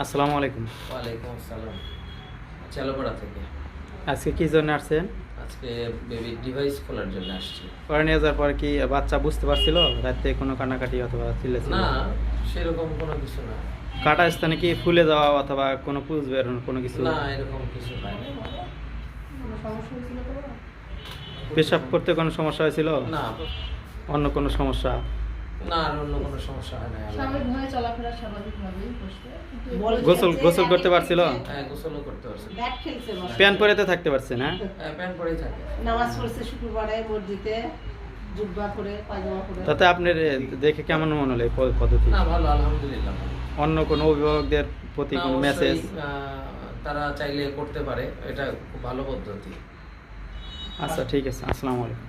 আসসালামু আলাইকুম। ওয়ালাইকুম আসসালাম। চালোপাড়া থেকে। আজকে কি জন্য আসছেন? আজকে বেবি ডিভাইস খোলার জন্য আসছি। পরে নিয়ে যাওয়ার পরে কি বাচ্চা বুঝতে পারছিল? রাতে কোনো কান্নাকাটি অথবা চিল্লেছিল না সেরকম কোনো কিছু না। কাটা স্থানে কি ফুলে যাওয়া অথবা কোনো পুজ বেরোনো কোনো কিছু? না এরকম কিছু পেশাব করতে কোনো সমস্যা হয়েছিল? না। অন্য কোনো সমস্যা? না আর অন্য কোনো সমস্যা হয় না স্বাভাবিকভাবে চলাফেরা স্বাভাবিকভাবেই গোসল গোসল করতে পারছিল? হ্যাঁ গোসলও করতে পারছি। ব্যাট খেলছে। প্যান পরে তো থাকতে পারছে না? হ্যাঁ প্যান্ট পরেই থাকে। নামাজ পড়ছে শুক্রবারে মসজিদে জুব্বা করে পায়জামা করে তাতে আপনার দেখে কেমন মনে হলো এই পদ্ধতি? না ভালো আলহামদুলিল্লাহ। অন্য কোনো অভিভাবকদের প্রতি কোনো মেসেজ তারা চাইলে করতে পারে এটা খুব ভালো পদ্ধতি। আচ্ছা ঠিক আছে আসসালামু আলাইকুম।